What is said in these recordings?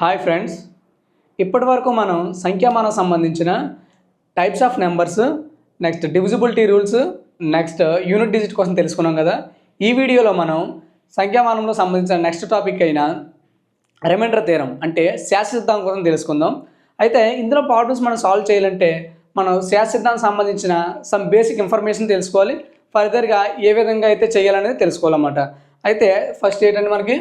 Hi friends. ఇప్పటి వరకు మనం సంఖ్యామానం సంబంధించిన types of numbers next divisibility rules next unit digit కోసం తెలుసుకున్నాం కదా. ఈ వీడియోలో మనం సంఖ్యామానంలో సంబంధించిన నెక్స్ట్ టాపిక్ అయిన రిమైండర్ తీరం అంటే శాస్త్ర సిద్ధాంతం కోసం తెలుసుకుందాం. అయితే ఇందులో ప్రాబ్లమ్స్ మనం సాల్వ్ చేయాలంటే మనం శాస్త్ర సిద్ధాంతం సంబంధించిన సమ్ బేసిక్ ఇన్ఫర్మేషన్ తెలుసుకోవాలి. ఫర్దర్గా ఏ విధంగా అయితే చేయాలనేది తెలుసుకోవాలన్నమాట. అయితే ఫస్ట్ ఏంటంటే మనకి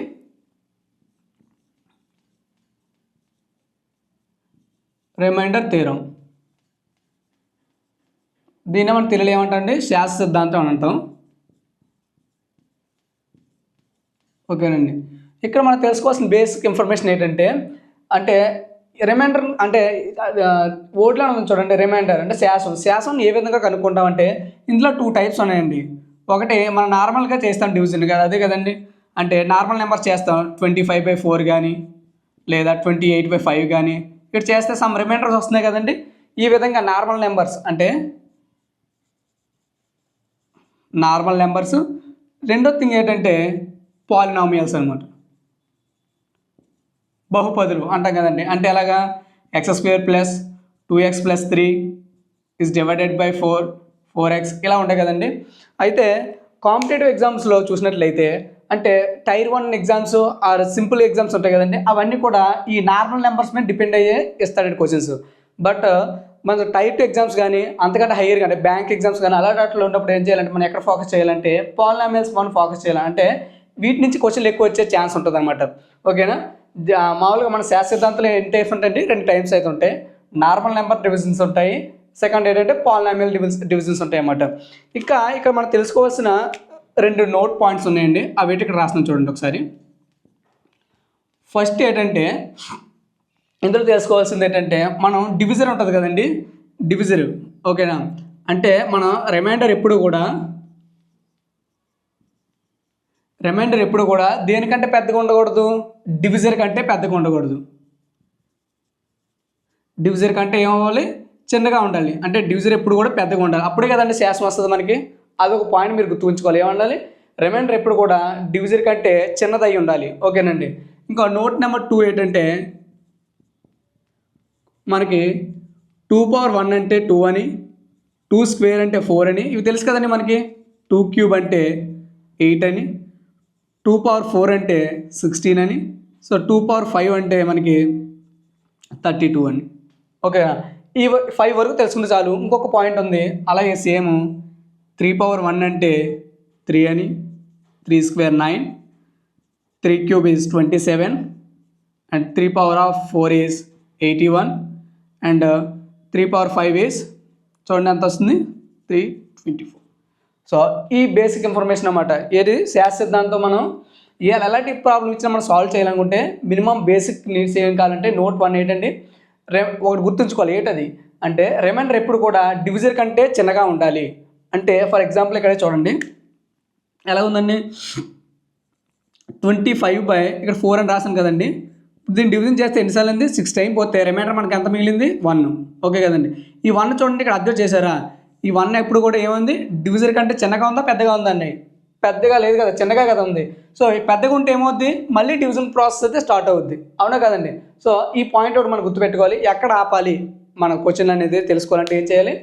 రిమైండర్ తీరం. దీన్ని మనం తెలుగులో ఏమంటామండి శాస్త్ర సిద్ధాంతం అని అంటాం. ఓకేనండి. ఇక్కడ మనం తెలుసుకోవాల్సిన బేసిక్ ఇన్ఫర్మేషన్ ఏంటంటే అంటే రిమైండర్ అంటే ఓట్లో చూడండి రిమైండర్ అంటే శాసం శాసం ఏ విధంగా కనుక్కుంటామంటే ఇందులో టూ టైప్స్ ఉన్నాయండి. ఒకటి మనం నార్మల్గా చేస్తాం డివిజన్ కదా అదే కదండి. అంటే నార్మల్ నెంబర్ చేస్తాం ట్వంటీ ఫైవ్ బై ఫోర్ కానీ లేదా ట్వంటీ ఎయిట్ బై ఫైవ్ కానీ ఇక్కడ చేస్తే సమ్ రిమైండర్స్ వస్తున్నాయి కదండి. ఈ విధంగా నార్మల్ నెంబర్స్ అంటే నార్మల్ నెంబర్స్ రెండో థింగ్ ఏంటంటే పాలినామియల్స్ అనమాట బహుపదులు అంటాం కదండి. అంటే ఎలాగా? X square plus two x plus three is divided by four four x ఇలా ఉంటాయి కదండి. అయితే కాంపిటేటివ్ ఎగ్జామ్స్లో చూసినట్లయితే అంటే tier one exams or simple exams ఉంటాయి కదండి అవన్నీ కూడా ఈ నార్మల్ నెంబర్స్ మీద డిపెండ్ అయ్యే ఇస్తాడు క్వశ్చన్స్. బట్ మన టైర్ టూ ఎగ్జామ్స్ కానీ అంతకంటే హైయర్ కానీ బ్యాంక్ ఎగ్జామ్స్ కానీ అలాంటి వాటిలో ఉన్నప్పుడు ఏం చేయాలంటే మనం ఎక్కడ ఫోకస్ చేయాలంటే పాలినామియల్స్ మనం ఫోకస్ చేయాలి. అంటే వీటి నుంచి క్వశ్చన్లు ఎక్కువ వచ్చే ఛాన్స్ ఉంటుంది అనమాట ఓకేనా? జా- మామూలుగా మన శాస్త్ర ఏంటి ఎన్ని టైప్స్ ఉంటాయండి? రెండు టైప్స్ అయితే ఉంటాయి. నార్మల్ నెంబర్ డివిజన్స్ ఉంటాయి. సెకండ్ ఏంటంటే పాలినామియల్ డివిజన్స్ డివిజన్స్ ఉంటాయి అన్నమాట ఇంకా ఇక్కడ మనం తెలుసుకోవాల్సిన రెండు నోట్ పాయింట్స్ ఉన్నాయండి. అవి ఇక్కడ రాసిన చూడండి ఒకసారి. ఫస్ట్ ఏంటంటే ఇందులో తెలుసుకోవాల్సింది ఏంటంటే మనం డివిజర్ ఉంటుంది కదండి? డివిజర్ ఓకేనా అంటే మనం రిమైండర్ ఎప్పుడు కూడా రిమైండర్ ఎప్పుడు కూడా దేనికంటే పెద్దగా ఉండకూడదు? డివిజర్ కంటే పెద్దగా ఉండకూడదు. డివిజర్ కంటే ఏమవ్వాలి చిన్నగా ఉండాలి. అంటే డివిజర్ ఎప్పుడు కూడా పెద్దగా ఉండాలి. అప్పుడే కదండి శాసం వస్తుంది మనకి. అదొక పాయింట్ మీరు గుర్తుంచుకోవాలి ఏమండాలి? రిమైండర్ ఎప్పుడు కూడా డివిజర్ కంటే చిన్నదై ఉండాలి. ఓకేనండి. ఇంకా నోట్ నెంబర్ టూ ఏంటంటే మనకి టూ పవర్ వన్ అంటే టూ అని టూ స్క్వేర్ అంటే ఫోర్ అని ఇవి తెలుసు కదండి మనకి? టూ క్యూబ్ అంటే ఎయిట్ అని టూ పవర్ ఫోర్ అంటే సిక్స్టీన్ అని సో టూ పవర్ ఫైవ్ అంటే మనకి థర్టీ టూ అని. ఓకే ఈ ఫైవ్ వరకు తెలుసుకుంటే చాలు. ఇంకొక పాయింట్ ఉంది. అలాగే సేమ్ త్రీ పవర్ వన్ అంటే త్రీ అని three square nine three cube is twenty seven and three power of four is eighty one and uh, three power five is చూడండి ఎంత వస్తుంది? Three twenty four. సో ఈ basic information అనమాట ఏది? శాస్త్ర సిద్ధాంతం మనం ఏ ఎలాంటి ప్రాబ్లం ఇచ్చినా మనం సాల్వ్ చేయాలనుకుంటే మినిమం బేసిక్ నీడ్స్ ఏం కావాలంటే నోట్ వన్ ఏంటండి? రే ఒకటి గుర్తుంచుకోవాలి. ఏంటది? అంటే రిమైండర్ ఎప్పుడు కూడా డివిజర్ కంటే చిన్నగా ఉండాలి. అంటే ఫర్ ఎగ్జాంపుల్ ఇక్కడ చూడండి. ఎలా ఉందండి? ట్వంటీ ఫైవ్ బై ఇక్కడ ఫోర్ అని రాసాను కదండి. దీన్ని డివిజన్ చేస్తే ఎన్నిసార్లు అయింది సిక్స్ టైం పోతే రిమైండర్ మనకి ఎంత మిగిలింది? వన్ ఓకే కదండి. ఈ వన్ చూడండి ఇక్కడ అబ్జర్వ్ చేశారా? ఈ వన్ ఎప్పుడు కూడా ఏముంది? డివిజర్ కంటే చిన్నగా ఉందా? పెద్దగా ఉందండి పెద్దగా లేదు కదా చిన్నగా కదా ఉంది. సో ఈ పెద్దగా ఉంటే ఏమవుద్ది? మళ్ళీ డివిజన్ ప్రాసెస్ అయితే స్టార్ట్ అవుద్ది. అవునా కదండి? సో ఈ పాయింట్ ఒకటి మనం గుర్తుపెట్టుకోవాలి. ఎక్కడ ఆపాలి? మన క్వశ్చన్ అనేది తెలుసుకోవాలంటే ఏం చేయాలి?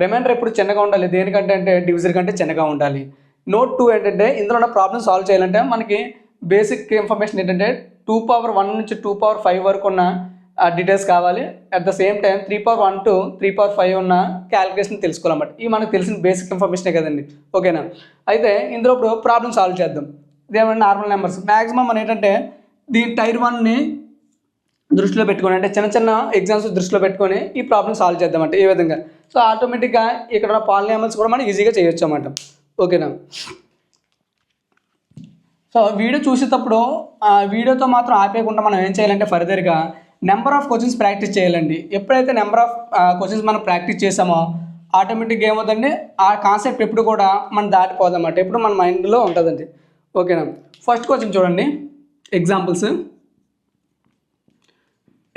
రిమైండర్ ఎప్పుడు చిన్నగా ఉండాలి? దేనికంటే అంటే డివిజర్ కంటే చిన్నగా ఉండాలి. నోట్ టూ ఏంటంటే ఇందులో ఉన్న ప్రాబ్లమ్ సాల్వ్ చేయాలంటే మనకి బేసిక్ ఇన్ఫర్మేషన్ ఏంటంటే టూ పవర్ వన్ నుంచి టూ పవర్ ఫైవ్ వరకు ఉన్న డీటెయిల్స్ కావాలి. At the same time three power one to three power five ఉన్న క్యాలిక్యులేషన్ తెలుసుకోవాలన్నమాట. ఇవి మనకు తెలిసిన బేసిక్ ఇన్ఫర్మేషనే కదండి? ఓకేనా అయితే ఇందులో ఇప్పుడు ప్రాబ్లమ్ సాల్వ్ చేద్దాం. ఇదేమన్నా నార్మల్ నెంబర్స్ మ్యాక్సిమం మన ఏంటంటే దీని టైర్ వన్ని దృష్టిలో పెట్టుకొని అంటే చిన్న చిన్న ఎగ్జామ్స్ దృష్టిలో పెట్టుకొని ఈ ప్రాబ్లమ్ సాల్వ్ చేద్దామంటే ఏ విధంగా? సో ఆటోమేటిక్గా ఇక్కడ ఉన్న పాలినామల్స్ కూడా మనం ఈజీగా చేయొచ్చు అన్నమాట ఓకేనా సో వీడియో చూసేటప్పుడు వీడియోతో మాత్రం ఆపేయకుండా మనం ఏం చేయాలంటే ఫర్దర్గా నెంబర్ ఆఫ్ క్వశ్చన్స్ ప్రాక్టీస్ చేయాలండి. ఎప్పుడైతే నెంబర్ ఆఫ్ క్వశ్చన్స్ మనం ప్రాక్టీస్ చేసామో ఆటోమేటిక్గా ఏమవుతుందండి ఆ కాన్సెప్ట్ ఎప్పుడు కూడా మనం దాటిపోదన్నమాట. ఎప్పుడు మన మైండ్లో ఉంటుందండి. ఓకేనా ఫస్ట్ క్వశ్చన్ చూడండి. ఎగ్జాంపుల్స్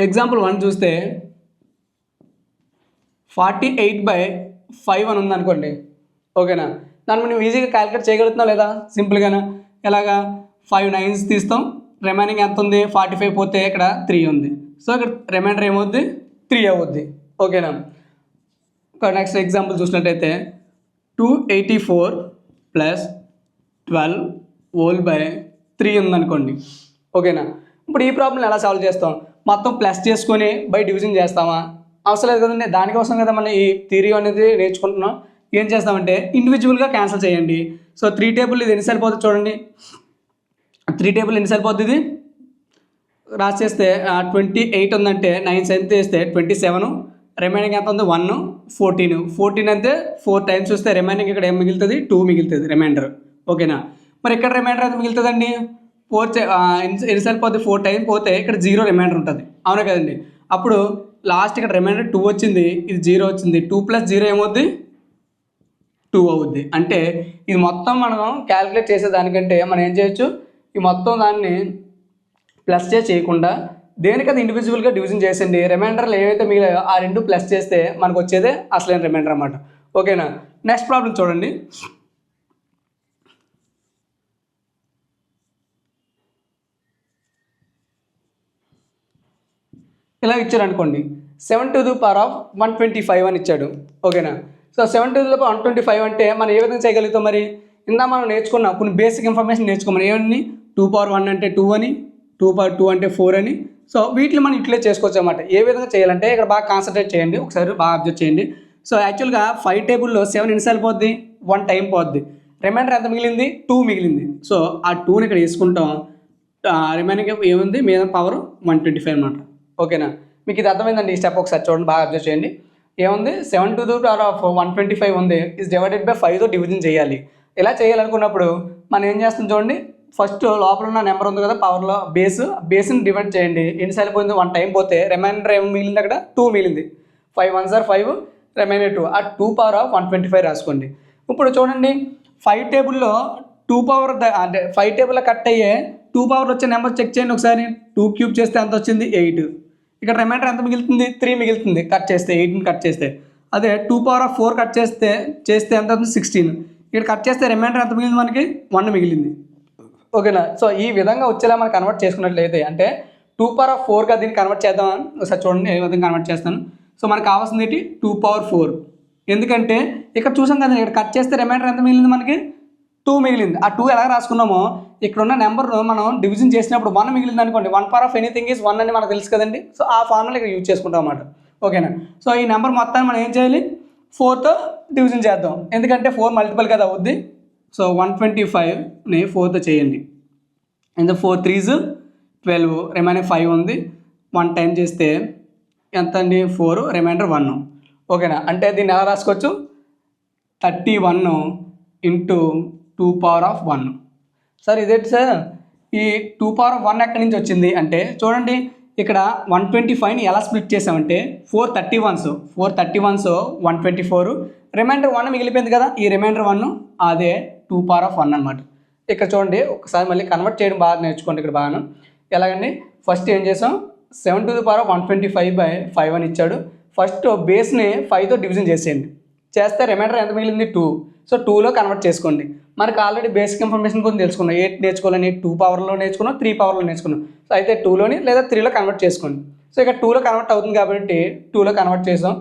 ఎగ్జాంపుల్ వన్ చూస్తే ఫార్టీ ఎయిట్ బై ఫైవ్ అని ఉందనుకోండి. ఓకేనా? దాన్ని మనం ఈజీగా క్యాలిక్యులేట్ చేయగలుగుతున్నాం లేదా? సింపుల్గానా ఎలాగా? ఫైవ్ నైన్స్ తీస్తాం. రిమైనింగ్ ఎంత ఉంది? ఫార్టీ ఫైవ్ పోతే ఇక్కడ త్రీ ఉంది. సో ఇక్కడ రిమైండర్ ఏమవుద్ది? త్రీ అవుద్ది. ఓకేనా? నెక్స్ట్ ఎగ్జాంపుల్ చూసినట్టయితే two eighty four plus twelve whole by three ఉందనుకోండి. ఓకేనా? ఇప్పుడు ఈ ప్రాబ్లం ఎలా సాల్వ్ చేస్తాం? మొత్తం ప్లస్ చేసుకొని బై డివిజన్ చేస్తామా? అవసరం లేదు కదండి. దానికోసం కదా మనం ఈ థియరీ అనేది నేర్చుకుంటున్నాం. ఏం చేస్తామంటే ఇండివిజువల్గా క్యాన్సిల్ చేయండి. సో త్రీ టేబుల్ ఇది ఎన్ని సరిపోతుంది చూడండి. త్రీ టేబుల్ ఎన్ని సరిపోతుంది ఇది రాసేస్తే ట్వంటీ ఎయిట్ ఉందంటే నైన్ సెవెంత్ చేస్తే ట్వంటీ సెవెన్ రిమైనింగ్ ఎంత ఉంది? వన్ ఫోర్టీన్ ఫోర్టీన్ అంతే ఫోర్ టైమ్స్ వస్తే రిమైనింగ్ ఇక్కడ ఏం మిగులుతుంది? టూ మిగులుతుంది రిమైండర్ ఓకేనా మరి ఇక్కడ రిమైండర్ ఎంత మిగులుతుందండి? ఫోర్ ఎన్నిసార్లు పోతే ఫోర్ టైం పోతే ఇక్కడ జీరో రిమైండర్ ఉంటుంది. అవునా కదండి? అప్పుడు లాస్ట్ ఇక్కడ రిమైండర్ టూ వచ్చింది ఇది జీరో వచ్చింది. టూ ప్లస్ జీరో ఏమవుద్ది? టూ అవుద్ది. అంటే ఇది మొత్తం మనం క్యాలిక్యులేట్ చేసేదానికంటే మనం ఏం చేయొచ్చు? ఈ మొత్తం దాన్ని ప్లస్ చేసి చేయకుండా దేనికది ఇండివిజువల్గా డివిజన్ చేసండి రిమైండర్లు ఏవైతే మిగిలాయో ఆ రెండు ప్లస్ చేస్తే మనకు వచ్చేదే అసలైన రిమైండర్ అనమాట ఓకేనా? నెక్స్ట్ ప్రాబ్లం చూడండి. ఇలా ఇచ్చాడు అనుకోండి? Seven to the power of one twenty five అని ఇచ్చాడు. ఓకేనా? So seven to the one twenty five అంటే మనం ఏ విధంగా చేయగలుగుతాం మరి? ఇందా మనం నేర్చుకున్నాం కొన్ని బేసిక్ ఇన్ఫర్మేషన్ నేర్చుకోమని ఏమని? టూ పవర్ వన్ అంటే టూ అని టూ పవర్ టూ అంటే ఫోర్ అని. సో వీటిని మనం ఇట్లే చేసుకోవచ్చు అనమాట ఏ విధంగా చేయాలంటే ఇక్కడ బాగా కాన్సన్ట్రేట్ చేయండి. ఒకసారి బాగా అబ్జర్వ్ చేయండి. సో యాక్చువల్గా ఫైవ్ టేబుల్లో సెవెన్ ఎన్నిసార్లు పోద్ది? వన్ టైం పోద్ది. రిమైండర్ ఎంత మిగిలింది? టూ మిగిలింది. సో ఆ టూని ఇక్కడ వేసుకుంటాం. రిమైనింగ్ ఏముంది? మీద పవర్ వన్ ట్వంటీ ఫైవ్ అనమాట ఓకేనా? మీకు ఇది అర్థమైందండి ఈ స్టెప్ ఒకసారి చూడండి బాగా అబ్జర్వ్ చేయండి. ఏముంది? Seven to the power of one twenty five ఉంది. ఇస్ డివైడెడ్ బై ఫైవ్తో డివిజన్ చేయాలి. ఇలా చేయాలనుకున్నప్పుడు మనం ఏం చేస్తాం చూడండి ఫస్ట్ లోపల ఉన్న నెంబర్ ఉంది కదా పవర్లో బేస్ బేస్ని డివైడ్ చేయండి. ఎన్నిసార్లు పోయింది వన్ టైం పోతే రిమైండర్ ఏం మిగిలింది అక్కడ? టూ మిగిలింది. Five one sir five remainder two ఆ two power of one twenty five రాసుకోండి. ఇప్పుడు చూడండి ఫైవ్ టేబుల్లో టూ పవర్ అంటే ఫైవ్ టేబుల్లో కట్ అయ్యే టూ పవర్ వచ్చే నెంబర్ చెక్ చేయండి ఒకసారి. టూ క్యూబ్ చేస్తే ఎంత వచ్చింది? ఎయిట్ ఇక్కడ రిమైండర్ ఎంత మిగులుతుంది? త్రీ మిగులుతుంది. కట్ చేస్తే ఎయిట్ని కట్ చేస్తే. అదే two power of four cut చేస్తే చేస్తే ఎంత అవుతుంది? సిక్స్టీన్ ఇక్కడ కట్ చేస్తే రిమైండర్ ఎంత మిగిలింది మనకి? వన్ మిగిలింది. ఓకేనా? సో ఈ విధంగా వచ్చేలా మనం కన్వర్ట్ చేసుకున్నట్లయితే అంటే టూ పవర్ ఆఫ్ ఫోర్గా దీన్ని కన్వర్ట్ చేద్దాం ఒకసారి చూడండి ఏ విధంగా కన్వర్ట్ చేస్తాను. సో మనకు కావాల్సింది ఏంటి? టూ పవర్ ఫోర్ ఎందుకంటే ఇక్కడ చూసాం కదా ఇక్కడ కట్ చేస్తే రిమైండర్ ఎంత మిగిలింది మనకి? టూ మిగిలింది. ఆ టూ ఎలా రాసుకున్నామో ఇక్కడ ఉన్న నెంబర్ మనం డివిజన్ చేసినప్పుడు వన్ మిగిలింది అనుకోండి. One power of anything is one అని మనకు తెలుసు కదండి. సో ఆ ఫార్ములా ఇక్కడ యూజ్ చేసుకుంటాం అన్నమాట. ఓకేనా? సో ఈ నెంబర్ మొత్తాన్ని మనం ఏం చేయాలి? ఫోర్తో డివిజన్ చేద్దాం. ఎందుకంటే ఫోర్ మల్టిపుల్ కదా అవుద్ది. సో వన్ ట్వంటీ ఫైవ్ని ఫోర్తో చేయండి. ఎంత four threes twelve remaining five ఉంది. వన్ టైం చేస్తే ఎంత అండి ఫోర్ రిమైండర్ వన్. ఓకేనా? అంటే దీన్ని ఎలా రాసుకోవచ్చు? Thirty one into two power of one. Sir ఇదేంటి సార్? ఈ టూ పవర్ ఆఫ్ వన్ ఎక్కడి నుంచి వచ్చింది అంటే చూడండి ఇక్కడ వన్ ట్వంటీ ఫైవ్ని ఎలా స్ప్లిట్ చేసామంటే four thirty ones four thirty ones one twenty four. Remainder one మిగిలిపోయింది కదా ఈ రిమైండర్ వన్ అదే టూ పవర్ ఆఫ్ వన్ అనమాట ఇక్కడ చూడండి ఒకసారి మళ్ళీ కన్వర్ట్ చేయడం బాగా నేర్చుకోండి ఇక్కడ బాగాను. ఎలాగండి? ఫస్ట్ ఏం చేసాం? Seven to the power of one twenty five by five అని ఇచ్చాడు. ఫస్ట్ బేస్ని ఫైవ్తో డివిజన్ చేసేయండి. చేస్తే రిమైండర్ ఎంత మిగిలింది? టూ సో టూలో కన్వర్ట్ చేసుకోండి. మనకు ఆల్రెడీ బేసిక్ ఇన్ఫర్మేషన్ కొంచెం తెలుసుకున్నాం. ఎయిట్ నేర్చుకోవాలని టూ పవర్లో నేర్చుకున్నాం త్రీ పవర్లో నేర్చుకున్నాం. సో అయితే టూలోని లేదా త్రీలో కన్వర్ట్ చేసుకోండి. సో ఇక్కడ టూలో కన్వర్ట్ అవుతుంది కాబట్టి టూలో కన్వర్ట్ చేసాం.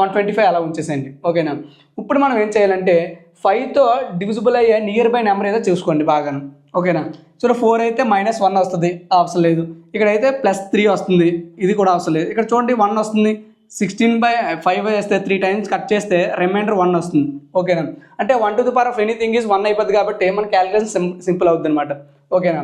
వన్ ట్వంటీ ఫైవ్ అలా ఉంచేసేయండి. ఓకేనా ఇప్పుడు మనం ఏం చేయాలంటే ఫైవ్తో డివిజిబుల్ అయ్యే నియర్ బై నెంబర్ ఏదో చూసుకోండి బాగాను. ఓకేనా సో ఫోర్ అయితే మైనస్ వన్ వస్తుంది. అవసరం లేదు. ఇక్కడైతే ప్లస్ త్రీ వస్తుంది. ఇది కూడా అవసరం లేదు. ఇక్కడ చూడండి వన్ వస్తుంది. సిక్స్టీన్ బై ఫైవ్ వేస్తే త్రీ టైమ్స్ కట్ చేస్తే రిమైండర్ వన్ వస్తుంది. ఓకేనా అంటే one to the power of anything is one అయిపోద్ది కాబట్టి మన క్యాలిక్యులేషన్ సిం సింపుల్ అవుతుంది అనమాట ఓకేనా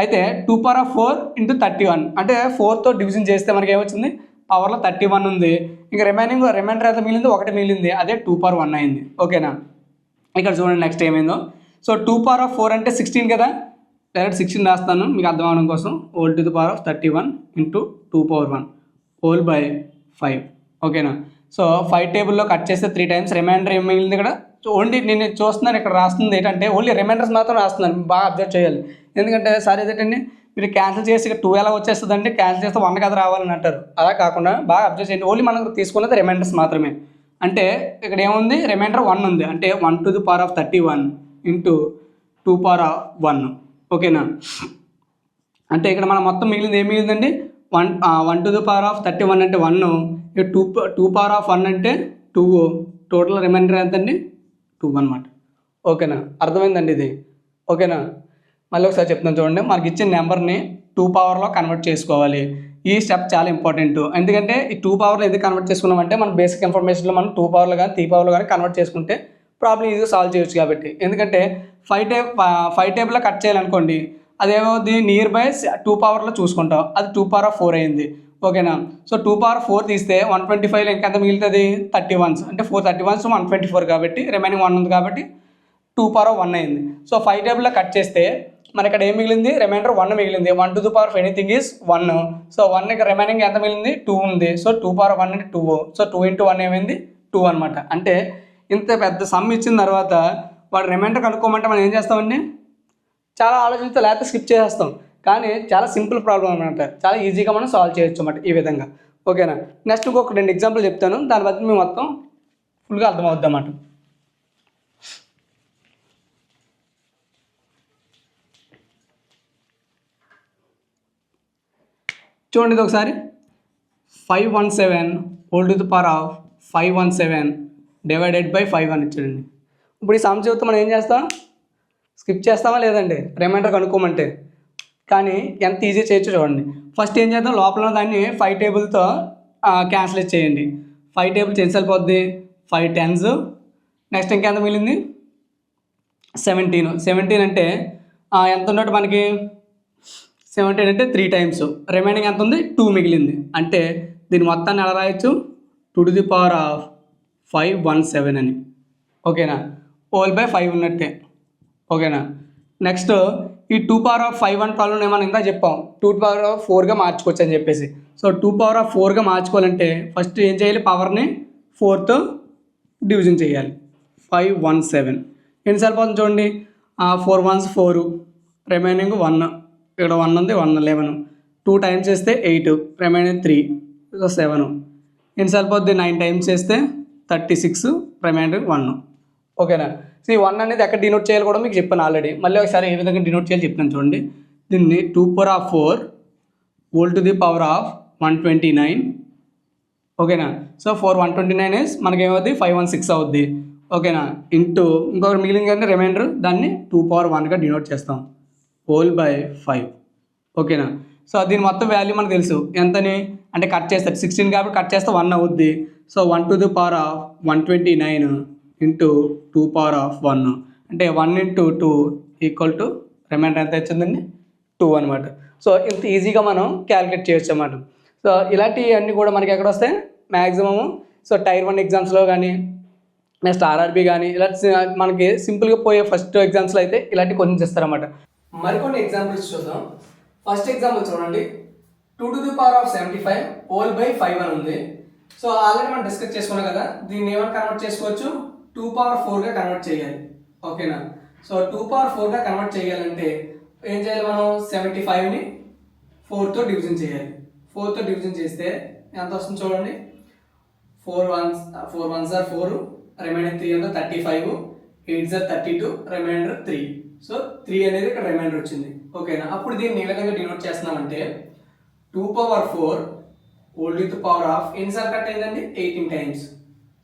అయితే two power of four into thirty one అంటే ఫోర్తో డివిజన్ చేస్తే మనకి ఏమొచ్చింది? పవర్లో థర్టీ వన్ ఉంది. ఇంకా రిమైనింగ్ రిమైండర్ ఎంత మిగిలింది? ఒకటి మిగిలింది. అదే టూ పవర్ వన్ అయింది. ఓకేనా ఇక్కడ చూడండి నెక్స్ట్ ఏమైందో. So two power of four అంటే సిక్స్టీన్ కదా? డైరెక్ట్ సిక్స్టీన్ రాస్తాను. మీకు అర్థం అవడం కోసం. Whole to the power of thirty one into two power one whole by five ఓకేనా సో ఫైవ్ టేబుల్లో కట్ చేస్తే త్రీ టైమ్స్ రిమైండర్ ఏం మిగిలింది ఇక్కడ? ఓన్లీ నేను చూస్తున్నాను ఇక్కడ రాస్తుంది ఏంటంటే ఓన్లీ రిమైండర్స్ మాత్రం రాస్తున్నాను బాగా అబ్జర్వ్ చేయాలి. ఎందుకంటే సార్ ఏదంటే మీరు క్యాన్సిల్ చేసి ఇక టూ ఎలా వచ్చేస్తుంది అంటే క్యాన్సిల్ చేస్తే వన్ కదా రావాలని అంటారు. అలా కాకుండా బాగా అబ్జర్వ్ చేయండి. ఓన్లీ మనం తీసుకున్నది రిమైండర్స్ మాత్రమే. అంటే ఇక్కడ ఏముంది? రిమైండర్ వన్ ఉంది. అంటే one to the power of thirty one into two power of one ఓకేనా అంటే ఇక్కడ మనం మొత్తం మిగిలింది ఏం మిగిలిందండి? One one to the power of thirty one అంటే one two two power of one అంటే టూ టోటల్ రిమైండర్ ఎంత అండి టూ అనమాట ఓకేనా? అర్థమైందండి ఇది? ఓకేనా? మళ్ళీ ఒకసారి చెప్తాను చూడండి. మనకి ఇచ్చిన నెంబర్ని టూ పవర్లో కన్వర్ట్ చేసుకోవాలి. ఈ స్టెప్ చాలా ఇంపార్టెంట్ ఎందుకంటే ఈ టూ పవర్లో ఎందుకు కన్వర్ట్ చేసుకున్నామంటే మన బేసిక్ ఇన్ఫర్మేషన్లో మనం టూ పవర్లో కానీ త్రీ పవర్లో కానీ కన్వర్ట్ చేసుకుంటే ప్రాబ్లం ఈజీగా సాల్వ్ చేయొచ్చు కాబట్టి. ఎందుకంటే ఫైవ్ టేబ్ ఫైవ్ టేబుల్లో కట్ చేయాలనుకోండి అదేమో దీన్ని నియర్ బై టూ పవర్లో చూసుకుంటాం. అది టూ పవర్ ఆఫ్ ఫోర్ అయింది. ఓకేనా సో టూ పవర్ ఫోర్ తీస్తే వన్ ట్వంటీ ఫైవ్లో ఇంకెంత మిగులుతుంది? థర్టీ వన్స్ అంటే four thirty ones one twenty four కాబట్టి రిమైనింగ్ వన్ ఉంది కాబట్టి టూ పవర్ వన్ అయింది. సో ఫైవ్ టేబుల్లో కట్ చేస్తే మన ఇక్కడ ఏం మిగిలింది? రిమైండర్ వన్ మిగిలింది. One to the power of anything is one so one ఇక్కడ రిమైనింగ్ ఎంత మిగిలింది? టూ ఉంది. సో టూ పవర్ వన్ అంటే two so two into one ఏమైంది? టూ అనమాట అంటే ఇంత పెద్ద సమ్ ఇచ్చిన తర్వాత వాడు రిమైండర్ కనుక్కోమంటే మనం ఏం చేస్తామండి? చాలా ఆలోచిస్తే లేకపోతే స్కిప్ చేసేస్తాం. కానీ చాలా సింపుల్ ప్రాబ్లం అనమాట చాలా ఈజీగా మనం సాల్వ్ చేయొచ్చు అన్నమాట ఈ విధంగా. ఓకేనా నెక్స్ట్ ఇంకొక రెండు ఎగ్జాంపుల్ చెప్తాను. దాని బట్టి మేము మొత్తం ఫుల్గా అర్థమవుద్ది అన్నమాట. చూడండి ఇది ఒకసారి. Five one seven whole to power of five one seven divided by five అని ఇచ్చాడండి. ఇప్పుడు ఈ సమ్ చెబుతూ మనం ఏం చేస్తాం? స్కిప్ చేస్తామా లేదండి? రిమైండర్ కనుక్కోమంటే. కానీ ఎంత ఈజీ చేయొచ్చు చూడండి. ఫస్ట్ ఏం చేద్దాం? లోపల దాన్ని ఫైవ్ టేబుల్తో క్యాన్సిల్ చేయండి. ఫైవ్ టేబుల్స్ ఎన్ని సరిపోద్ది. ఫైవ్ టెన్స్ నెక్స్ట్ ఇంకెంత మిగిలింది? సెవెంటీన్ సెవెంటీన్ అంటే ఎంత ఉన్నట్టు మనకి? సెవెంటీన్ అంటే త్రీ టైమ్స్ రిమైనింగ్ ఎంత ఉంది? టూ మిగిలింది. అంటే దీని మొత్తాన్ని ఎలా రాయొచ్చు? Two to the power of five one seven అని. ఓకేనా ఓల్ బై ఫైవ్ ఉన్నట్టే. ఓకేనా? నెక్స్ట్ ఈ two power of five one problem మనం ఇందా చెప్పాం. టూ పవర్ ఆఫ్ ఫోర్గా మార్చుకోవచ్చు అని చెప్పేసి. సో టూ పవర్ ఆఫ్ ఫోర్గా మార్చుకోవాలంటే ఫస్ట్ ఏం చేయాలి? పవర్ని ఫోర్తో డివిజన్ చేయాలి. ఫైవ్ వన్ సెవెన్ ఎన్నిసార్లు పోతుంది చూడండి? Four ones four remaining one ఇక్కడ వన్ ఉంది వన్ లెవెన్ టూ టైమ్స్ చేస్తే ఎయిట్ రిమైనింగ్ త్రీ సెవెన్ ఎన్నిసార్లు పోద్ది నైన్ టైమ్స్ చేస్తే థర్టీ సిక్స్ రిమైనింగ్ వన్ ఓకేనా? సో ఈ వన్ అనేది ఎక్కడ డినోట్ చేయాలి కూడా మీకు చెప్పాను ఆల్రెడీ మళ్ళీ ఒకసారి ఏ విధంగా డినోట్ చేయాలి చెప్తాను చూడండి. దీన్ని two power of four whole to the power of one twenty nine ఓకేనా so four one twenty nine is మనకి ఏమవుద్ది? ఫైవ్ వన్ సిక్స్ అవుద్ది. ఓకేనా ఇంటూ ఇంకొక మిగిలిన కానీ రిమైండర్ దాన్ని టూ పవర్ వన్గా డినోట్ చేస్తాం. హోల్ బై ఫైవ్ ఓకేనా సో దీని మొత్తం వాల్యూ మనకు తెలుసు. ఎంతని? అంటే కట్ చేస్తారు. సిక్స్టీన్ కాబట్టి కట్ చేస్తే వన్ అవుద్ది. So one to the power of one twenty nine into two power of one అంటే one into two equal to remainder ఎంత వచ్చిందండి టూ అనమాట సో ఇంత ఈజీగా మనం క్యాలిక్యులేట్ చేయొచ్చు అనమాట సో ఇలాంటివన్నీ కూడా మనకి ఎక్కడ వస్తాయి? మ్యాక్సిమము సో టైర్ వన్ ఎగ్జామ్స్లో కానీ నెక్స్ట్ ఆర్ఆర్బి కానీ ఇలా మనకి సింపుల్గా పోయే ఫస్ట్ ఎగ్జామ్స్లో అయితే ఇలాంటి క్వశ్చన్స్ ఇస్తారన్నమాట మరికొన్ని ఎగ్జాంపుల్స్ చూద్దాం. ఫస్ట్ ఎగ్జాంపుల్ చూడండి. Two to the power of seventy five whole by five అని ఉంది. సో ఆల్రెడీ మనం డిస్కస్ చేసుకున్నాం కదా. దీన్ని ఏమైనా కన్వర్ట్ చేసుకోవచ్చు? టూ పవర్ ఫోర్గా కన్వర్ట్ చేయాలి. ఓకేనా సో టూ పవర్ ఫోర్గా కన్వర్ట్ చేయాలంటే ఏం చేయాలి మనం? సెవెంటీ ఫైవ్ని ఫోర్తో డివిజన్ చేయాలి. ఫోర్తో డివిజన్ చేస్తే ఎంత వస్తుంది చూడండి? Four ones four ones are four remainder three అంతా thirty five eight sir thirty two remainder three so three అనేది ఇక్కడ రిమైండర్ వచ్చింది. ఓకేనా అప్పుడు దీన్ని ఏ విధంగా డినోట్ చేస్తున్నామంటే two power four whole with power of ఎన్నిసార్లు కట్ అయిందండి eighteen times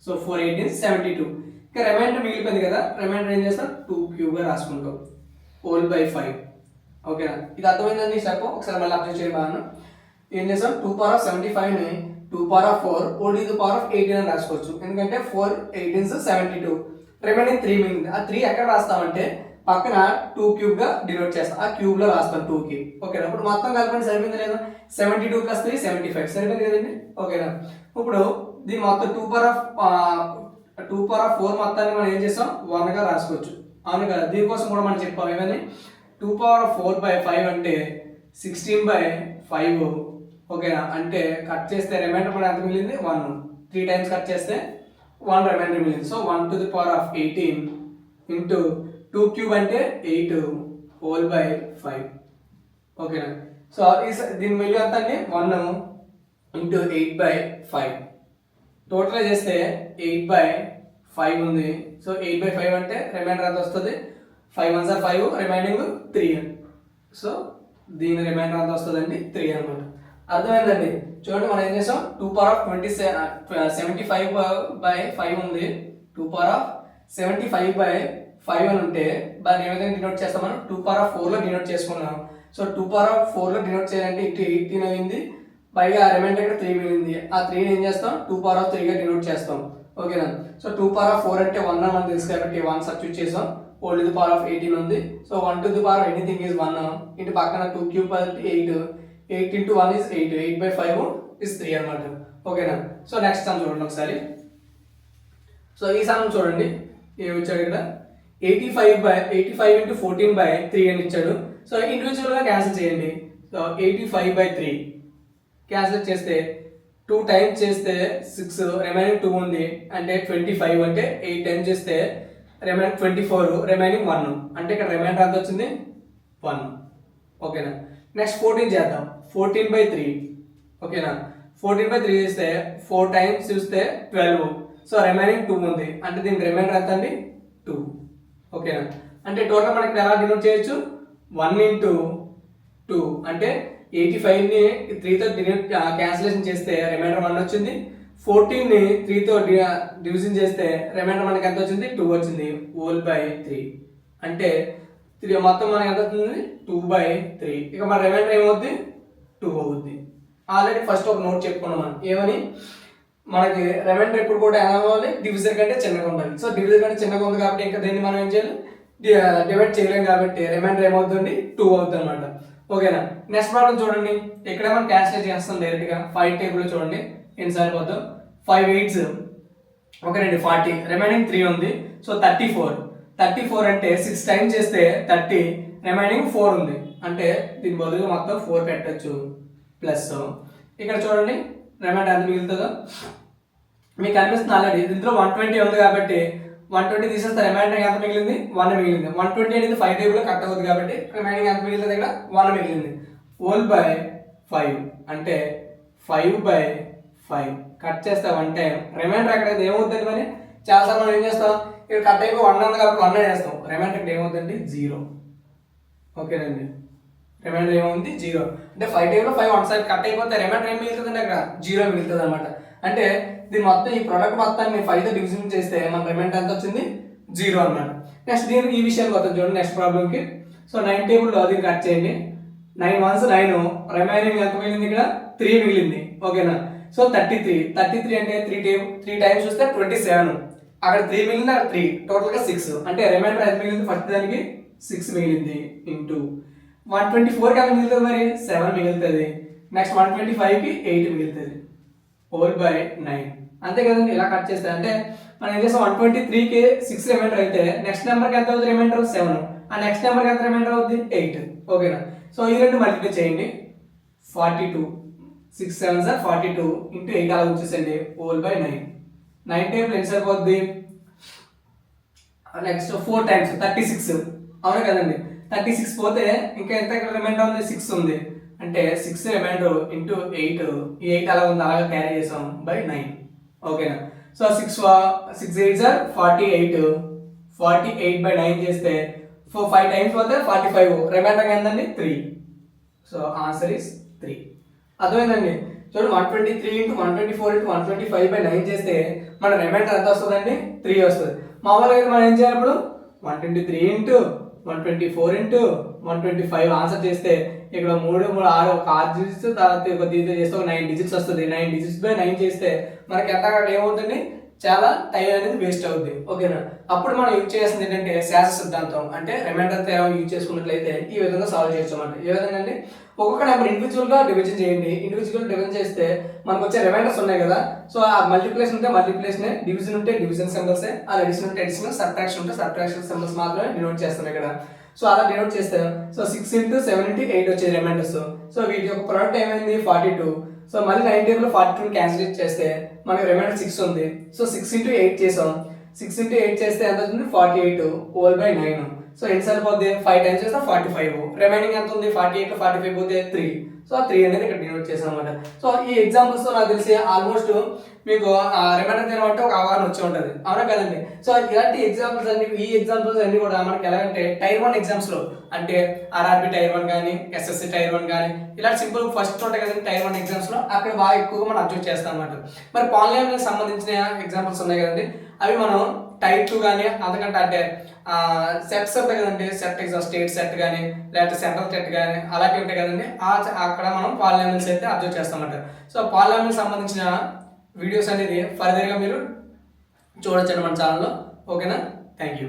so four eighteen seventy two ఇక రిమైండర్ మిగిలిపోయింది కదా రిమైండర్ ఏం చేస్తాం? టూ క్యూబ్గా రాసుకుంటాం. హోల్ బై ఫైవ్ ఓకేనా ఇది అర్థమైందండి చెప్పు? ఒకసారి మళ్ళీ అప్డేట్ చేయండి ఏం చేస్తాం? Two power of seventy ఫైవ్ని two power of four whole ఇది పవర్ ఆఫ్ ఎయిటీన్ అని రాసుకోవచ్చు. ఎందుకంటే four eighteens seventy two remaining three మిగిలింది. ఆ త్రీ ఎక్కడ రాస్తామంటే పక్కన టూ క్యూబ్గా డినోట్ చేస్తాం. ఆ క్యూబ్లో రాస్తాం టూకి ఓకేనా ఇప్పుడు మొత్తం కలపండి. సరిపోయింది లేదా? Seventy two plus three seventy five సరిపోయింది కదండి? ఓకేనా ఇప్పుడు దీని మొత్తం two power of two power of four మొత్తాన్ని మనం ఏం చేస్తాం? వన్గా రాసుకోవచ్చు. అవును కదా? దీనికోసం కూడా మనం చెప్పాం ఏమని two power of four by five అంటే సిక్స్టీన్ బై ఫైవ్. ఓకేనా? అంటే కట్ చేస్తే రిమైండర్ మనం ఎంత మిగిలింది? వన్. త్రీ టైమ్స్ కట్ చేస్తే వన్ రిమైండర్ మిగిలింది. So one to the power of eighteen into two cube అంటే ఎయిట్ హోల్ బై ఫైవ్ ఓకేనా? సో ఈ దీని వాల్యూ ఎంత అండి one into eight by five total చేస్తే ఎయిట్ బై ఫైవ్ ఉంది. సో ఎయిట్ బై ఫైవ్ అంటే రిమైండర్ ఎంత వస్తుంది. Five one sir five remaining three so దీని రిమైండర్ ఎంత వస్తుందండి త్రీ అనమాట అర్థమైందండి? చూడండి మనం ఏం చేసాం? Two power of twenty seventy five by five ఉంది. Two power of seventy five by five అని ఉంటే దాన్ని ఏ విధంగా డినోట్ చేస్తాం మనం? టూ పవర్ ఆఫ్ ఫోర్లో డినోట్ చేసుకున్నాం. సో టూ పవర్ ఆఫ్ ఫోర్లో డినోట్ చేయాలంటే ఇటు ఎయిటీన్ అయింది. పైగా రిమైండర్ ఇక్కడ త్రీ మిగిలింది. ఆ త్రీని ఏం చేస్తాం? టూ పవర్ ఆఫ్ త్రీగా డినోట్ చేస్తాం. ఓకేనా so two power of four అంటే వన్ అని మనకు తెలుసు కాబట్టి వన్ సబ్స్టిట్యూట్ చేసాం. Whole the power of eighteen ఉంది. So one to the power anything is one ఇంటి పక్కన two cube eight eight into one is eight eight by five is three అనమాట ఓకేనా సో నెక్స్ట్ సమ్ చూడండి ఒకసారి. So ఈ some చూడండి. ఏమి వచ్చాడు ఇక్కడ? Eighty five by eighty five into fourteen by three అని ఇచ్చాడు. సో ఇండివిజువల్గా క్యాన్సిల్ చేయండి. So eighty five by three cancel చేస్తే టూ టైమ్స్ చేస్తే సిక్స్ రిమైనింగ్ టూ ఉంది. అంటే ట్వంటీ ఫైవ్ అంటే ఎయిట్ టైమ్స్ చేస్తే remaining twenty four remaining one అంటే ఇక్కడ రిమైండర్ ఎంత వచ్చింది? వన్ ఓకేనా? నెక్స్ట్ ఫోర్టీన్ చేద్దాం. ఫోర్టీన్ బై త్రీ ఓకేనా? ఫోర్టీన్ బై త్రీ చేస్తే ఫోర్ టైమ్స్ చూస్తే ట్వెల్వ్ సో రిమైనింగ్ టూ ఉంది. అంటే దీనికి రిమైండర్ ఎంత అండి? టూ ఓకేనా? అంటే టోటల్ మనకి ఎలా డినోట్ చేయొచ్చు? వన్ ఇంటూ టూ అంటే ఎయిటీ ఫైవ్ని త్రీతో క్యాన్సిలేషన్ చేస్తే రిమైండర్ వన్ వచ్చింది. ఫోర్టీన్ని త్రీతో డివిజన్ చేస్తే రిమైండర్ మనకి ఎంత వచ్చింది? టూ వచ్చింది. ఓల్ బై త్రీ అంటే త్రీ మొత్తం మనకి ఎంత అవుతుంది టూ బై త్రీ ఇక మన రిమైండర్ ఏమవుద్ది? టూ అవుద్ది. ఆల్రెడీ ఫస్ట్ ఒక నోట్ చెప్పుకున్నాం మనం. ఏమని? మనకి రిమైండర్ ఎప్పుడు కూడా ఎలా అవ్వాలి? డివిజర్ కంటే చిన్నగా ఉండాలి. సో డివిజర్ కంటే చిన్నగా ఉంది కాబట్టి ఇంకా దీన్ని మనం ఏం చేయాలి? డివైడ్ చేయలేం కాబట్టి రిమైండర్ ఏమవుతుంది? టూ అవుతుంది అనమాట ఓకేనా? నెక్స్ట్ ప్రాబ్లం చూడండి. ఇక్కడ మనం క్యాన్సిల్ చేస్తాం డైరెక్ట్గా ఫైవ్ టేబుల్ చూడండి. ఎన్ని పోతాం? ఫైవ్ ఎయిట్స్ ఓకేనండి ఫార్టీ రిమైనింగ్ త్రీ ఉంది. So thirty four thirty four అంటే సిక్స్ టైమ్స్ చేస్తే థర్టీ రిమైనింగ్ ఫోర్ ఉంది. అంటే దీని బదులుగా మొత్తం ఫోర్ పెట్టచ్చు. ప్లస్ ఇక్కడ చూడండి. రిమైండర్ ఎంత మిగులుతుందో? మీకు అనిపిస్తుంది ఆల్రెడీ దీంట్లో వన్ ట్వంటీ ఉంది కాబట్టి వన్ ట్వంటీ తీసేస్తే రిమైండర్ ఎంత మిగిలింది? వన్ మిగిలింది. వన్ ట్వంటీ అనేది ఫైవ్ టేబుల్లో కట్ అవుతుంది కాబట్టి రిమైనింగ్ ఎంత మిగిలింది ఇక్కడ వన్ మిగిలింది. హోల్ బై ఫైవ్ అంటే ఫైవ్ బై ఫైవ్ కట్ చేస్తాం అంటే రిమైండర్ అక్కడ ఏమవుతుంది మరి? చాలాసార్లు మనం ఏం చేస్తాం? ఇక్కడ కట్ అయిపోయి వన్ ఉంది కాబట్టి వన్ చేస్తాం. రిమైండర్ ఇక్కడ ఏమవుతుంది జీరో ఓకేనండి. రిమైండర్ ఏముంది? జీరో అంటే ఫైవ్ టైంలో ఫైవ్ వన్ సైడ్ కట్ అయిపోతే రిమైండర్ ఏం మిగులుతుంది అక్కడ? జీరో మిగులుతుంది అనమాట అంటే దీని మొత్తం ఈ ప్రొడక్ట్ మొత్తాన్ని ఫైవ్తో డివిజన్ చేస్తే మన పేమెంట్ ఎంత వచ్చింది? జీరో అన్నమాట. నెక్స్ట్ దీనికి ఈ విషయానికి వస్తుంది చూడండి నెక్స్ట్ ప్రాబ్లమ్కి సో నైన్ టేబుల్లో దీన్ని కట్ చేయండి. నైన్ వన్స్ నైన్ రిమైనింగ్ ఎంత మిగిలింది ఇక్కడ? త్రీ మిగిలింది. ఓకేనా so thirty three thirty three అంటే త్రీ టైమ్ త్రీ టైమ్స్ చూస్తే ట్వంటీ సెవెన్ అక్కడ త్రీ మిగిలింది అక్కడ త్రీ టోటల్గా సిక్స్ అంటే రిమైండర్ ఎంత మిగిలింది? ఫస్ట్ దానికి సిక్స్ మిగిలింది ఇంటూ వన్ ట్వంటీ ఫోర్కి ఎంత మిగులుతుంది మరి? సెవెన్ మిగులుతుంది. నెక్స్ట్ వన్ ట్వంటీ ఫైవ్కి ఎయిట్ మిగులుతుంది. ఫోర్ బై నైన్ అంతే కదండి ఇలా కట్ చేస్తే? అంటే మనం ఏం చేస్తాం? వన్ ట్వంటీ త్రీకి సిక్స్ రిమైండర్ అయితే నెక్స్ట్ నెంబర్కి ఎంత అవుతుంది రిమైండర్ సెవెన్ ఆ నెక్స్ట్ నెంబర్కి ఎంత రిమైండర్ అవుతుంది ఎయిట్ ఓకేనా సో ఈ రెండు మల్టిప్లై చేయండి. Forty two six seven sir forty two into eight అలా వచ్చేసండి whole by nine nine time ఎంత సరిపోద్ది? Next four times thirty six అవును కదండి? థర్టీ సిక్స్ పోతే ఇంకా ఎంత రిమైండర్ ఉంది? సిక్స్ ఉంది. అంటే సిక్స్ రిమైండర్ ఇంటూ ఎయిట్ ఈ ఎయిట్ అలా ఉంది. అలాగే క్యారీ చేసాం బై నైన్ ఓకేనా? So six six eight sir forty eight forty eight by nine చేస్తే ఫోర్ ఫైవ్ టైమ్స్ పోతే ఫార్టీ ఫైవ్ రిమైండర్ ఏంటండి three so answer is three అర్థమైందండి? చూడండి one twenty three into one twenty four into one twenty five by nine చేస్తే మన reminder ఎంత వస్తుందండి? Three వస్తుంది. మామూలుగా అయితే మనం ఏం చేయాలి ఇప్పుడు? One twenty three into one twenty four into one twenty five answer చేస్తే ఇక్కడ మూడు మూడు ఆరు ఒక ఆరు డిజిట్స్ తర్వాత ఒక దీంతో చేస్తే ఒక నైన్ డిజిట్స్ వస్తుంది. నైన్ డిజిట్స్ బై నైన్ చేస్తే మనకి ఎంత అక్కడ ఏమవుతుంది? చాలా టైం అనేది వేస్ట్ అవుద్ది. ఓకేనా? అప్పుడు మనం యూజ్ చేయాల్సింది ఏంటంటే శాస్త్ర సిద్ధాంతం. అంటే రిమైండర్ థియరం యూజ్ చేసుకున్నట్లయితే ఈ విధంగా సాల్వ్ చేయొచ్చు అన్నమాట ఏ విధంగా అంటే ఒక్కొక్క నెంబర్ ఇండివిజువల్గా డివిజన్ చేయండి. ఇండివిజువల్ డివిజన్ చేస్తే మనకు వచ్చే రిమైండర్స్ ఉన్నాయి కదా. సో ఆ మల్టిప్లేషన్ ఉంటే మల్టిప్లేషన్ డివిజన్ ఉంటే డివిజన్ సింబల్స్ ఆ అడిషన్ ఉంటే అడిషనల్ సబ్ట్రాక్షన్ ఉంటే సబ్ట్రాక్షన్ సింబల్స్ మాత్రమే డినోట్ చేస్తాం ఇక్కడ. సో అలా డినోట్ చేస్తారు so six into seven into eight వచ్చే రిమైండర్స్ సో వీటి యొక్క ప్రొడక్ట్ ఏమైంది? ఫార్టీ టూ సో మళ్ళీ nine table forty two cancel చేస్తే మనకి రిమైండర్ సిక్స్ ఉంది. సో సిక్స్ ఇంటూ ఎయిట్ చేసాం. సిక్స్ ఇంటూ ఎయిట్ చేస్తే ఎంత అవుతుంది forty eight whole by nine so ఎన్ని సరిపోద్ది ఫైవ్ టైమ్స్ చేస్తే ఫార్టీ ఫైవ్ రిమైనింగ్ ఎంత ఉంది? ఫార్టీ ఎయిట్ ఫార్టీ ఫైవ్ పోతే త్రీ సో ఆ త్రీ అనేది ఇక్కడ డినోట్ చేసాం అనమాట సో ఈ ఎగ్జాంపుల్స్ నాకు తెలిసి ఆల్మోస్ట్ మీకు రిమైండర్ తినమంటే ఒక అవగాహన వచ్చి ఉంటుంది. అవునా కదండి? సో ఇలాంటి ఎగ్జాంపుల్స్ అన్ని ఈ ఎగ్జాంపుల్స్ అన్ని కూడా మనకి ఎలాగంటే టైర్ వన్ ఎగ్జామ్స్లో అంటే ఆర్ఆర్బి టైర్ వన్ కానీ ఎస్ఎస్సి టైర్ వన్ కానీ ఇలాంటి సింపుల్ ఫస్ట్ ఉంటాయి కదండి టైర్ వన్ ఎగ్జామ్స్లో అక్కడ బాగా ఎక్కువగా మనం అబ్జర్వ్ చేస్తాం అనమాట మరి పాలినామియల్ సంబంధించిన ఎగ్జాంపుల్స్ ఉన్నాయి కదండి? అవి మనం టైప్ టూ కానీ అంతకంటే అంటే సెట్స్ ఉంటాయి కదండి సెట్ ఎగ్జామ్ స్టేట్ సెట్ కానీ లేకపోతే సెంట్రల్ సెట్ కానీ అలాంటివి ఉంటాయి కదండి. ఆ అక్కడ మనం పాలినామిల్స్ అయితే అబ్జర్వ్ చేస్తామంట సో పాలినామిల్ సంబంధించిన వీడియోస్ అనేది ఫర్దర్గా మీరు చూడొచ్చండి మన ఛానల్లో ఓకేనా థ్యాంక్ యూ